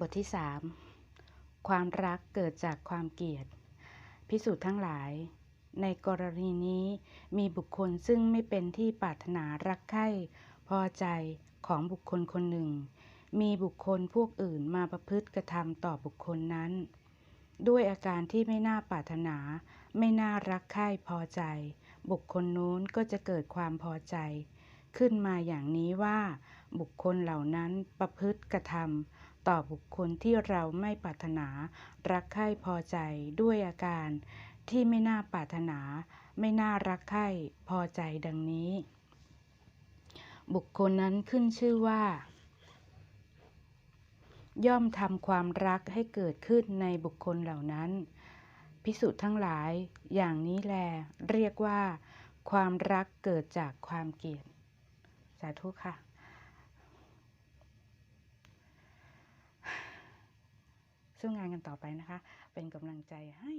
บทที่ 3 ความรักเกิดจากความเกลียด พิสูจน์ทั้งหลาย ในกรณีนี้มีบุคคลซึ่งไม่เป็นที่ปรารถนารักใคร่พอใจของบุคคลคนหนึ่ง มีบุคคลพวกอื่นมาประพฤติกระทำต่อบุคคลนั้น ด้วยอาการที่ไม่น่าปรารถนา ไม่น่ารักใคร่พอใจ บุคคลนู้นก็จะเกิดความพอใจ ขึ้นมาอย่างนี้ว่า บุคคลเหล่านั้นประพฤติกระทำต่อบุคคลที่เราไม่ปรารถนา รักใคร่พอใจด้วยอาการที่ไม่น่าปรารถนา ไม่น่ารักใคร่พอใจดังนี้ บุคคลนั้นขึ้นชื่อว่า ย่อมทำความรักให้เกิดขึ้นในบุคคลเหล่านั้น พิสุทั้งหลายอย่างนี้แล เรียกว่า ความรักเกิดจากความเกลียดสาธุค่ะ สู้งานกันต่อไปนะคะ เป็นกำลังใจให้